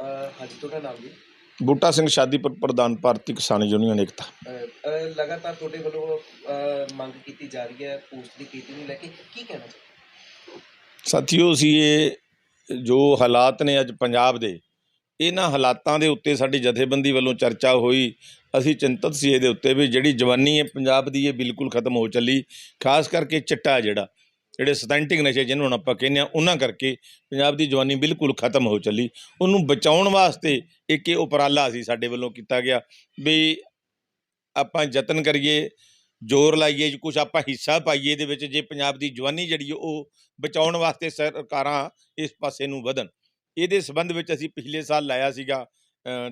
ਅਹ ਹਾਂਜੀ ਤੁਹਾਡਾ ਨਾਮ ਜੀ? ਬੂਟਾ ਸਿੰਘ ਸ਼ਾਦੀਪੁਰ ਪ੍ਰਧਾਨ ਭਾਰਤੀ ਕਿਸਾਨ ਯੂਨੀਅਨ ਏਕਤਾ। ਅਹ, ਅਹ, ਲਗਾਤਾਰ ਤੁਹਾਡੇ ਵੱਲੋਂ ਅਹ, ਮੰਗ ਕੀਤੀ ਜਾ ਰਹੀ ਹੈ ਪੋਸਟ ਦੀ ਕੀਤੀ ਨੂੰ ਲੈ ਕੇ ਕੀ ਕਹਿਣਾ ਚਾਹੁੰਦੇ ਸਾਥੀਓ ਅਸੀਂ ਇਹ ਜੋ ਹਾਲਾਤ ਨੇ ਅੱਜ ਪੰਜਾਬ ਦੇ ਇਹਨਾਂ ਹਾਲਾਤਾਂ ਦੇ ਉੱਤੇ ਸਾਡੀ ਜਥੇਬੰਦੀ ਵੱਲੋਂ ਚਰਚਾ ਹੋਈ। ਅਸੀਂ ਚਿੰਤਤ ਸੀ ਇਹਦੇ ਉੱਤੇ ਵੀ ਜਿਹੜੀ ਜਵਾਨੀ ਹੈ ਪੰਜਾਬ ਦੀ ਇਹ ਬਿਲਕੁਲ ਖਤਮ ਹੋ ਚੱਲੀ। ਖਾਸ ਕਰਕੇ ਚਿੱਟਾ ਜਿਹੜਾ ਜਿਹੜੇ ਸਟੈਂਟਿੰਗ ਨਸ਼ੇ ਜਿਹਨੂੰ ਹੁਣ ਆਪਾਂ ਕਹਿੰਦੇ ਆ ਉਹਨਾਂ ਕਰਕੇ ਪੰਜਾਬ ਦੀ ਜਵਾਨੀ ਬਿਲਕੁਲ ਖਤਮ ਹੋ ਚੱਲੀ। ਉਹਨੂੰ ਬਚਾਉਣ ਵਾਸਤੇ ਇੱਕ ਇਹ ਉਪਰਾਲਾ ਸੀ ਸਾਡੇ ਵੱਲੋਂ ਕੀਤਾ ਗਿਆ ਵੀ ਆਪਾਂ ਯਤਨ ਕਰੀਏ, ਜ਼ੋਰ ਲਾਈਏ ਕੁਝ ਆਪਾਂ ਹਿੱਸਾ ਪਾਈਏ ਇਹਦੇ ਵਿੱਚ ਜੇ ਪੰਜਾਬ ਦੀ ਜਵਾਨੀ ਜਿਹੜੀ ਉਹ ਬਚਾਉਣ ਵਾਸਤੇ ਸਰਕਾਰਾਂ ਇਸ ਪਾਸੇ ਨੂੰ ਵਧਣ। ਇਹਦੇ ਸਬੰਧ ਵਿੱਚ ਅਸੀਂ ਪਿਛਲੇ ਸਾਲ ਲਾਇਆ ਸੀਗਾ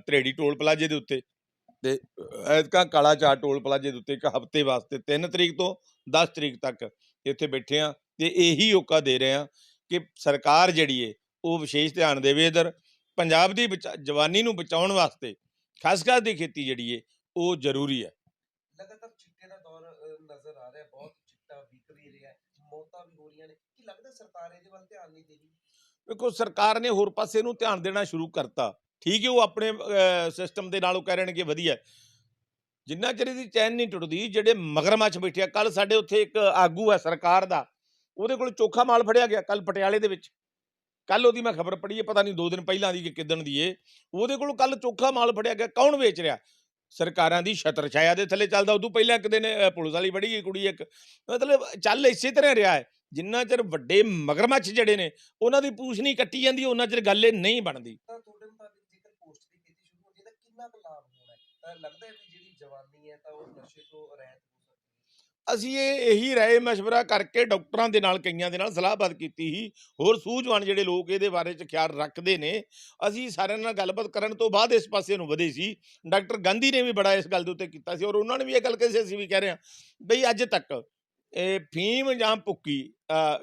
ਤਰੇੜੀ ਟੋਲ ਪਲਾਜ਼ੇ ਦੇ ਉੱਤੇ ਤੇ ਐਤਕਾਂ ਕਾਲਾ ਚਾਰ ਟੋਲ ਪਲਾਜ਼ੇ ਦੇ ਉੱਤੇ ਇੱਕ ਹਫ਼ਤੇ ਵਾਸਤੇ 3 ਤਰੀਕ ਤੋਂ 10 ਤਰੀਕ ਤੱਕ ਇੱਥੇ ਬੈਠੇ ਆ ਤੇ ਇਹੀ ਹੋਕਾ ਦੇ ਰਹੇ ਆ ਕਿ ਸਰਕਾਰ ਜਿਹੜੀ ਏ ਉਹ ਵਿਸ਼ੇਸ਼ ਧਿਆਨ ਦੇਵੇ ਇਧਰ। ਪੰਜਾਬ ਦੀ ਜਵਾਨੀ ਨੂੰ ਬਚਾਉਣ ਵਾਸਤੇ ਖਾਸ ਕਰ ਦੀ ਖੇਤੀ ਜਿਹੜੀ ਏ ਉਹ ਜ਼ਰੂਰੀ ਹੈ। ਲਗਾਤਾਰ ਚਿੱਟੇ ਦਾ ਦੌਰ ਅਹ, ਨਜ਼ਰ ਆ ਰਿਹਾ ਹੈ, ਬਹੁਤ ਚਿੱਟਾ ਵਿਕ ਵੀ ਰਿਹਾ ਹੈ, ਮੌਤਾਂ ਵੀ ਹੋ ਰਹੀਆਂ ਨੇ। ਕੀ ਲੱਗਦਾ ਸਰਕਾਰ ਇਹਦੇ ਵੱਲ ਧਿਆਨ ਨਹੀਂ ਦੇ ਰਹੀ ਵੇਖੋ ਸਰਕਾਰ ਨੇ ਹੋਰ ਪਾਸੇ ਨੂੰ ਧਿਆਨ ਦੇਣਾ ਸ਼ੁਰੂ ਕਰਤਾ। ਠੀਕ ਹੈ ਉਹ ਆਪਣੇ ਸਿਸਟਮ ਦੇ ਨਾਲ ਉਹ ਕਹਿ ਰਹਿਣਗੇ ਵਧੀਆ ਹੈ। ਜਿੰਨਾ ਚਿਰ ਦੀ ਚੈਨ ਨਹੀਂ ਟੁੱਟਦੀ ਜਿਹੜੇ ਮਗਰਮੱਛ ਬੈਠਿਆ ਕੱਲ ਸਾਡੇ ਉੱਥੇ ਇੱਕ ਆਗੂ ਹੈ ਸਰਕਾਰ ਦਾ ਉਹਦੇ ਕੋਲ ਚੋਖਾ ਮਾਲ ਫੜਿਆ ਗਿਆ ਕੱਲ ਪਟਿਆਲੇ ਦੇ ਵਿੱਚ। ਕੱਲ ਉਹਦੀ ਮੈਂ ਖਬਰ ਪੜ੍ਹੀ ਹੈ, ਪਤਾ ਨਹੀਂ ਦੋ ਦਿਨ ਪਹਿਲਾਂ ਦੀ ਕਿ ਕਿਦਣ ਦੀ ਏ। ਉਹਦੇ ਕੋਲ ਕੱਲ ਚੋਖਾ ਮਾਲ ਫੜਿਆ ਗਿਆ, ਕੌਣ ਵੇਚ ਰਿਹਾ? ਸਰਕਾਰਾਂ ਦੀ ਛਤਰ ਛਾਇਆ ਦੇ ਥੱਲੇ ਚੱਲਦਾ, ਉਦੋਂ ਪਹਿਲਾਂ ਇੱਕ ਦਿਨ ਪੁਲਿਸ ਵਾਲੀ ਫੜੀ ਗਈ ਕੁੜੀ ਇੱਕ। ਮਤਲਬ ਚੱਲ ਇਸੇ ਤਰ੍ਹਾਂ ਰਿਹਾ ਹੈ, ਜਿੰਨਾ ਚਿਰ ਵੱਡੇ ਮਗਰਮੱਛ ਜਿਹੜੇ ਨੇ, ਉਹਨਾਂ ਦੀ ਪੂਛ ਨਹੀਂ ਕੱਟੀ ਜਾਂਦੀ, ਉਹਨਾਂ ਚਿਰ ਗੱਲ ਇਹ ਨਹੀਂ ਬਣਦੀ। ਤੁਹਾਡੇ ਮੁਤਾਬਿਕ ਜੇਕਰ ਪੋਸਟ ਦੀ ਕੀਤੀ ਸ਼ੁਰੂ ਹੋ ਜਾਏ ਤਾਂ ਕਿੰਨਾ ਕੁ ਲਾਭ ਹੋਣਾ ਹੈ? ਤਾਂ ਲੱਗਦਾ ਹੈ ਵੀ ਜਿਹੜੀ ਜਵਾਨੀ ਹੈ, ਤਾਂ ਉਹ ਨਸ਼ੇ ਤੋਂ ਰਹਿਤ ਅਸੀਂ ਇਹ ਇਹੀ ਰਾਏ ਮਸ਼ਵਰਾ ਕਰਕੇ ਡਾਕਟਰਾਂ ਦੇ ਨਾਲ, ਕਈਆਂ ਦੇ ਨਾਲ ਸਲਾਹਬਾਤ ਕੀਤੀ ਸੀ। ਹੋਰ ਸੂਝਵਾਨ ਜਿਹੜੇ ਲੋਕ ਇਹਦੇ ਬਾਰੇ ਚ ਖਿਆਲ ਰੱਖਦੇ ਨੇ, ਅਸੀਂ ਸਾਰਿਆਂ ਨਾਲ ਗੱਲਬਾਤ ਕਰਨ ਤੋਂ ਬਾਅਦ ਇਸ ਪਾਸੇ ਨੂੰ ਵਧੇ ਸੀ। ਡਾਕਟਰ ਗਾਂਧੀ ਨੇ ਵੀ ਬੜਾ ਇਸ ਗੱਲ ਦੇ ਉੱਤੇ ਕੀਤਾ ਸੀ ਔਰ ਉਹਨਾਂ ਨੇ ਵੀ ਇਹ ਗੱਲ ਕਹੀ ਸੀ, ਅਸੀਂ ਵੀ ਕਹਿ ਰਹੇ ਹਾਂ ਬਈ ਅੱਜ ਤੱਕ ਇਹ ਫੀਮ ਜਾਂ ਭੁੱਕੀ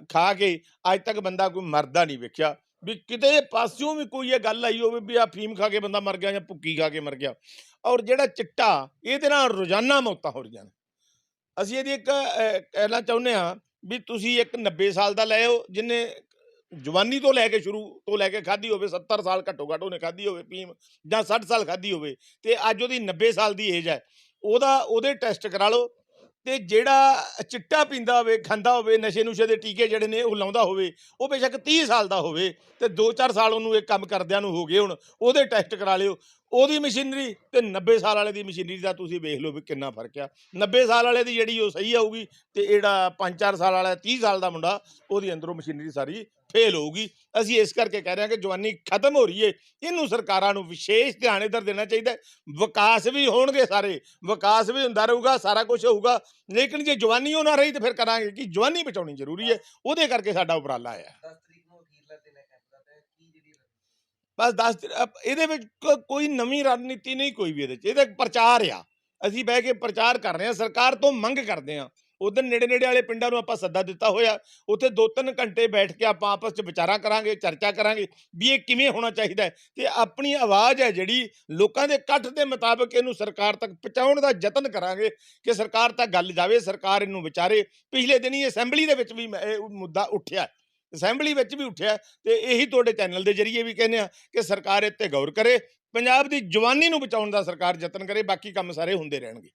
ਖਾ ਕੇ ਅੱਜ ਤੱਕ ਬੰਦਾ ਕੋਈ ਮਰਦਾ ਨਹੀਂ ਵੇਖਿਆ। ਵੀ ਕਿਤੇ ਪਾਸਿਓਂ ਵੀ ਕੋਈ ਇਹ ਗੱਲ ਆਈ ਹੋਵੇ ਵੀ ਆ ਫੀਮ ਖਾ ਕੇ ਬੰਦਾ ਮਰ ਗਿਆ ਜਾਂ ਭੁੱਕੀ ਖਾ ਕੇ ਮਰ ਗਿਆ। ਔਰ ਜਿਹੜਾ ਚਿੱਟਾ, ਇਹਦੇ ਨਾਲ ਰੋਜ਼ਾਨਾ ਮੌਤਾਂ ਹੋ ਰਹੀਆਂ ਨੇ। ਅਸੀਂ ਇਹਦੀ ਇੱਕ ਕਹਿਣਾ ਚਾਹੁੰਦੇ ਹਾਂ ਵੀ ਤੁਸੀਂ ਇੱਕ 90 ਸਾਲ ਦਾ ਲੈ ਆਓ ਜਿਨੇ ਜਵਾਨੀ ਤੋਂ ਲੈ ਕੇ ਸ਼ੁਰੂ ਤੋਂ ਲੈ ਕੇ ਖਾਧੀ ਹੋਵੇ 70 ਸਾਲ ਘੱਟੋ ਘੱਟ ਉਹਨੇ ਖਾਧੀ ਹੋਵੇ ਫੀਮ ਜਾਂ 60 ਸਾਲ ਖਾਧੀ ਹੋਵੇ, ਤੇ ਅੱਜ ਉਹਦੀ 90 ਸਾਲ ਦੀ ਏਜ ਹੈ, ਉਹਦਾ, ਉਹਦੇ ਟੈਸਟ ਕਰਾ ਲਓ ਤੇ ਜਿਹੜਾ ਚਿੱਟਾ ਪੀਂਦਾ ਹੋਵੇ, ਖਾਂਦਾ ਹੋਵੇ, ਨਸ਼ੇ ਨੁਸ਼ੇ ਦੇ ਟੀਕੇ ਜਿਹੜੇ ਨੇ ਉਹ ਲਾਉਂਦਾ ਹੋਵੇ, ਉਹ ਬੇਸ਼ੱਕ 30 ਸਾਲ ਦਾ ਹੋਵੇ ਤੇ 2-4 ਸਾਲ ਉਹਨੂੰ ਇਹ ਕੰਮ ਕਰਦਿਆਂ ਨੂੰ ਹੋ ਗਏ ਹੁਣ, ਉਹਦੇ ਟੈਸਟ ਕਰਾ ਲਿਓ। ਉਹਦੀ ਮਸ਼ੀਨਰੀ ਤੇ 90 ਸਾਲ ਵਾਲੇ ਦੀ ਮਸ਼ੀਨਰੀ ਦਾ ਤੁਸੀਂ ਵੇਖ ਲਓ ਵੀ ਕਿੰਨਾ ਫ਼ਰਕ ਆ। 90 ਸਾਲ ਵਾਲੇ ਦੀ ਜਿਹੜੀ ਉਹ ਸਹੀ ਆਊਗੀ ਤੇ ਜਿਹੜਾ 5-4 ਸਾਲ ਵਾਲਾ 30 ਸਾਲ ਦਾ ਮੁੰਡਾ, ਉਹਦੀ ਅੰਦਰੋਂ ਮਸ਼ੀਨਰੀ ਸਾਰੀ ਫੇਲ ਹੋਊਗੀ। ਅਸੀਂ ਇਸ ਕਰਕੇ ਕਹਿ ਰਹੇ ਹਾਂ ਕਿ ਜਵਾਨੀ ਖਤਮ ਹੋ ਰਹੀ ਏ। ਇਹਨੂੰ ਸਰਕਾਰਾਂ ਨੂੰ ਵਿਸ਼ੇਸ਼ ਧਿਆਨ ਇਧਰ ਦੇਣਾ ਚਾਹੀਦਾ। ਵਿਕਾਸ ਵੀ ਹੋਣਗੇ ਸਾਰੇ। ਵਿਕਾਸ ਵੀ ਹੁੰਦਾ ਰਹੂਗਾ ਸਾਰਾ ਕੁਝ ਹੋਊਗਾ। ਲੇਕਿਨ ਜੇ ਜਵਾਨੀ ਉਹ ਨਾ ਰਹੀ ਤੇ ਫਿਰ ਕਰਾਂਗੇ ਕਿ? ਜਵਾਨੀ ਬਚਾਉਣੀ ਜ਼ਰੂਰੀ ਹੈ ਉਹਦੇ ਕਰਕੇ ਸਾਡਾ ਉਪਰਾਲਾ ਆਇਆ। 10 ਤਰੀਕ ਨੂੰ ਅਖੀਰਲਾ ਦਿਨ ਹੈ ਕੈਂਪ ਦਾ ਤੇ ਕੀ ਜਿਹੜੀ ਰਣਨੀਤੀ ਬਸ ਦੱਸ ਇਹਦੇ ਵਿੱਚ ਕੋਈ ਨਵੀਂ ਰਣਨੀਤੀ ਨਹੀਂ ਕੋਈ ਵੀ ਇਹਦੇ ਚ ਇਹਦਾ ਪ੍ਰਚਾਰ ਆ। ਅਸੀਂ ਬਹਿ ਕੇ ਪ੍ਰਚਾਰ ਕਰ ਰਹੇ ਹਾਂ। ਸਰਕਾਰ ਤੋਂ ਮੰਗ ਕਰਦੇ ਹਾਂ। ਉਧਰ ਨੇੜੇ ਨੇੜੇ ਵਾਲੇ ਪਿੰਡਾਂ ਨੂੰ ਆਪਾਂ ਸੱਦਾ ਦਿੱਤਾ ਹੋਇਆ। ਉੱਥੇ 2-3 ਘੰਟੇ ਬੈਠ ਕੇ ਆਪਾਂ ਆਪਸ 'ਚ ਵਿਚਾਰਾਂ ਕਰਾਂਗੇ, ਚਰਚਾ ਕਰਾਂਗੇ ਵੀ ਇਹ ਕਿਵੇਂ ਹੋਣਾ ਚਾਹੀਦਾ ਹੈ। ਤੇ ਆਪਣੀ ਆਵਾਜ਼ ਹੈ ਜਿਹੜੀ ਲੋਕਾਂ ਦੇ ਇਕੱਠ ਦੇ ਮੁਤਾਬਕ ਇਹਨੂੰ ਸਰਕਾਰ ਤੱਕ ਪਹੁੰਚਾਉਣ ਦਾ ਯਤਨ ਕਰਾਂਗੇ ਕਿ ਸਰਕਾਰ ਤੱਕ ਗੱਲ ਜਾਵੇ, ਸਰਕਾਰ ਇਹਨੂੰ ਵਿਚਾਰੇ। ਪਿਛਲੇ ਦਿਨੀ ਅਸੈਂਬਲੀ ਦੇ ਵਿੱਚ ਵੀ ਮੈਂ ਇਹ ਮੁੱਦਾ ਉੱਠਿਆ। ਅਸੈਂਬਲੀ ਵਿੱਚ ਵੀ ਉੱਠਿਆ ਤੇ ਇਹੀ ਤੁਹਾਡੇ ਚੈਨਲ ਦੇ ਜ਼ਰੀਏ ਵੀ ਕਹਿੰਦੇ ਆ ਕਿ ਸਰਕਾਰ ਇੱਥੇ ਗੌਰ ਕਰੇ, ਪੰਜਾਬ ਦੀ ਜਵਾਨੀ ਨੂੰ ਬਚਾਉਣ ਦਾ ਸਰਕਾਰ ਯਤਨ ਕਰੇ, ਬਾਕੀ ਕੰਮ ਸਾਰੇ ਹੁੰਦੇ ਰਹਿਣਗੇ।